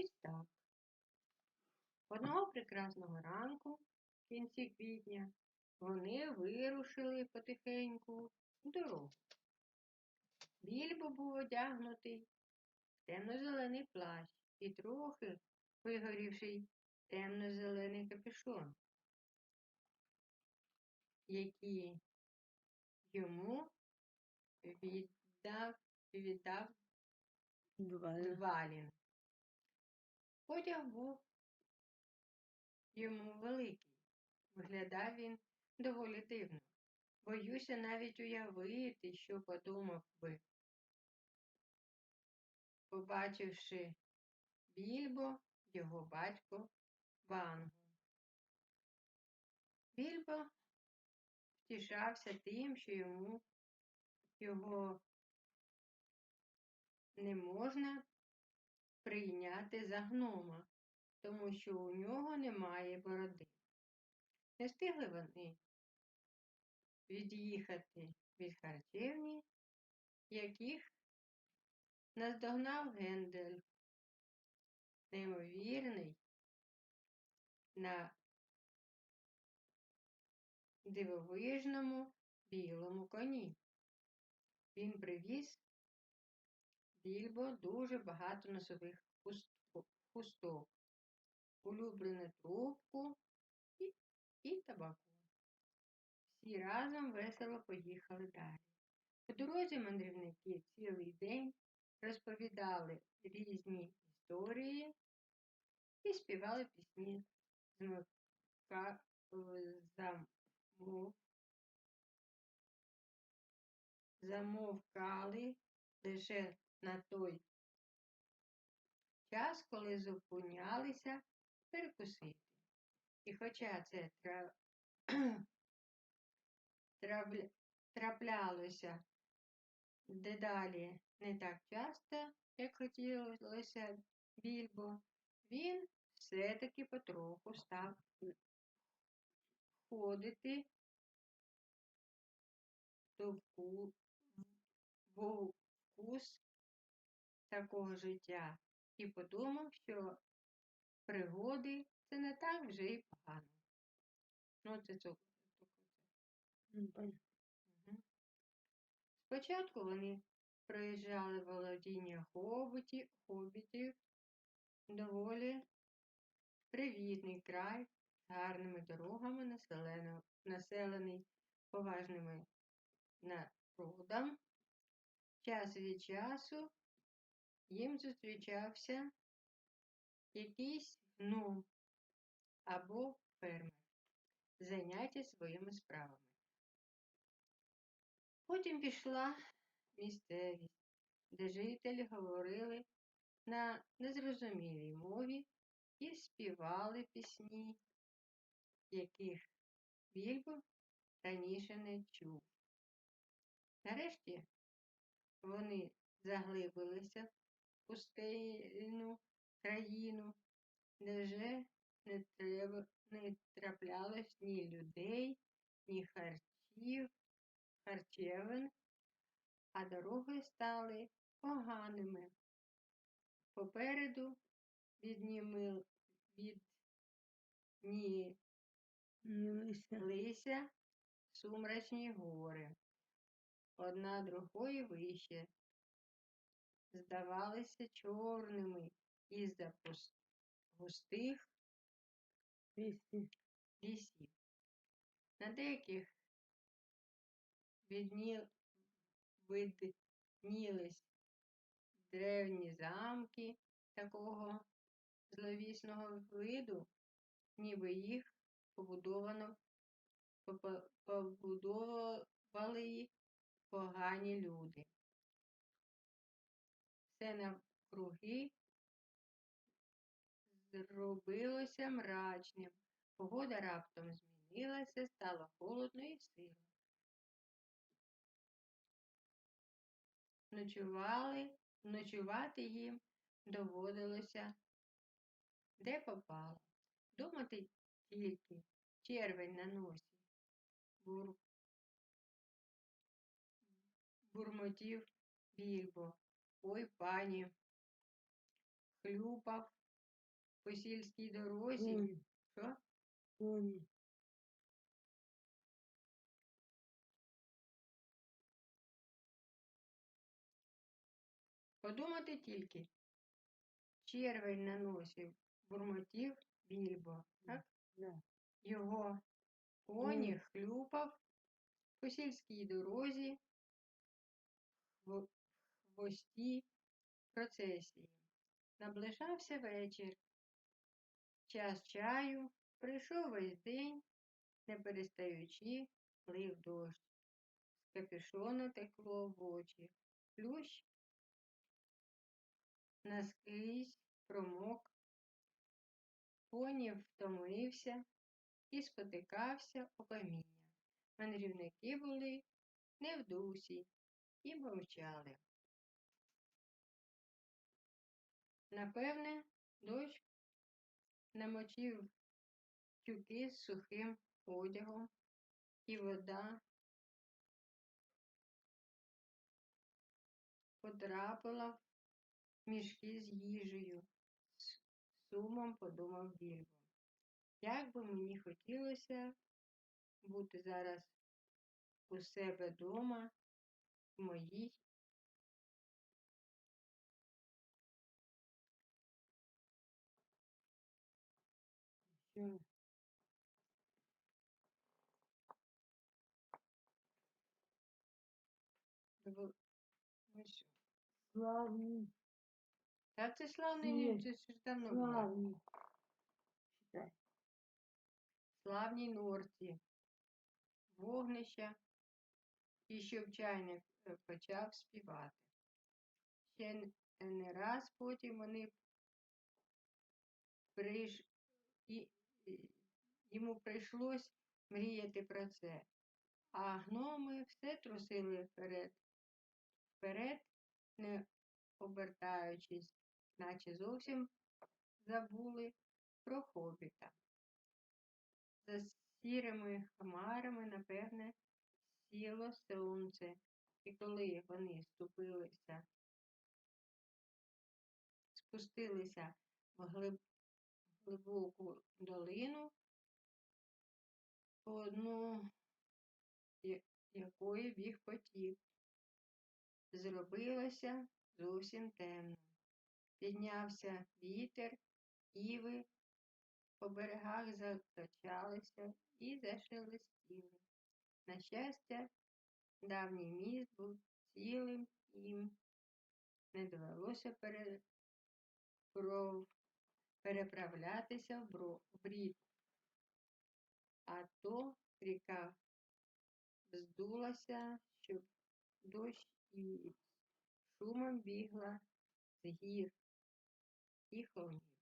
Ось так. Одного прекрасного ранку, в кінці квітня, вони вирушили потихеньку в дорогу. Більбо був одягнутий в темно-зелений плащ і трохи вигорівший темно-зелений капюшон, який йому віддав, віддав Буває. Одяг був йому великий. Виглядав він доволі дивно. Боюся навіть уявити, що подумав би, побачивши Більбо, його батько Вангу. Більбо втішався тим, що йому його не можна прийняти за гнома, тому що у нього немає бороди. Не встигли вони від'їхати від харчевні, яких наздогнав Гендель, неймовірний на дивовижному білому коні. Він привіз Більбо дуже багато носових хусток, улюблену трубку і, і табаку. Всі разом весело поїхали далі. По дорозі мандрівники цілий день розповідали різні історії і співали пісні, змовка, е, замов, замовкали лише на той час, коли зупинялися перекусити. І хоча це траплялося дедалі не так часто, як хотілося Більбо, він все-таки потроху став входити до вкус такого життя і подумав, що пригоди це не так вже й погано. Ну, це Мгм. Спочатку вони проїжджали володіння хобіті, хобітів, доволі привітний край з гарними дорогами, населений поважними народом. Час від часу їм зустрічався якийсь гном або фермер, зайняті своїми справами. Потім пішла місцевість, де жителі говорили на незрозумілій мові і співали пісні, яких Більбо раніше не чув. Нарешті вони заглибилися пустельну країну, де вже не, треба, не траплялось ні людей, ні харчів, харчевин, а дороги стали поганими. Попереду відніми, Милися. сумрачні гори, одна другої вище, здавалися чорними із-за густих Пісні. лісів. На деяких відні... виднілись древні замки такого зловісного виду, ніби їх побудовано побудовували погані люди. Все навкруги зробилося мрачним. Погода раптом змінилася, стало холодно і сиро. Ночували, ночувати їм доводилося де попало. Думати тільки червень на носі. Бур... Бурмотів більбо. Ой, пані. Хлюпав по сільській дорозі. Коні. Що? Коні. Подумати тільки. Червень на носі бурмотів більбо, так? Да. Його коні хлюпав по сільській дорозі хвості процесії. Наближався вечір. Час чаю прийшов весь день, не перестаючи, лив дощ. З капюшона текло в очі. Плющ наскрізь промок. Коні втомився і спотикався у каміння. Мандрівники були не в дусі і мовчали. Напевне, дощ намочив тюки з сухим одягом, і вода потрапила в мішки з їжею. З сумом подумав Більбо. Як би мені хотілося бути зараз у себе дома, в моїй Що? ну що? Славні. Та це славний Ні, ні, це ж давно. Славні. Читай. славній норці, вогнища, і щоб чайник е, почав співати. Ще не раз потім вони приш... і... йому прийшлось мріяти про це, а гноми все трусили вперед, вперед, не обертаючись, наче зовсім забули про хобіта. За сірими хмарами, напевне, сіло сонце, і коли вони ступилися, спустилися в глиб, глибоку долину, по одну я- якої біг потік, зробилося зовсім темно. Піднявся вітер, іви по берегах закачалися і зашелестіли. На щастя, давній міст був цілим їм. Не довелося пере... переправлятися в рік. А то ріка вздулася, щоб дощ і шумом бігла з гір і холмів.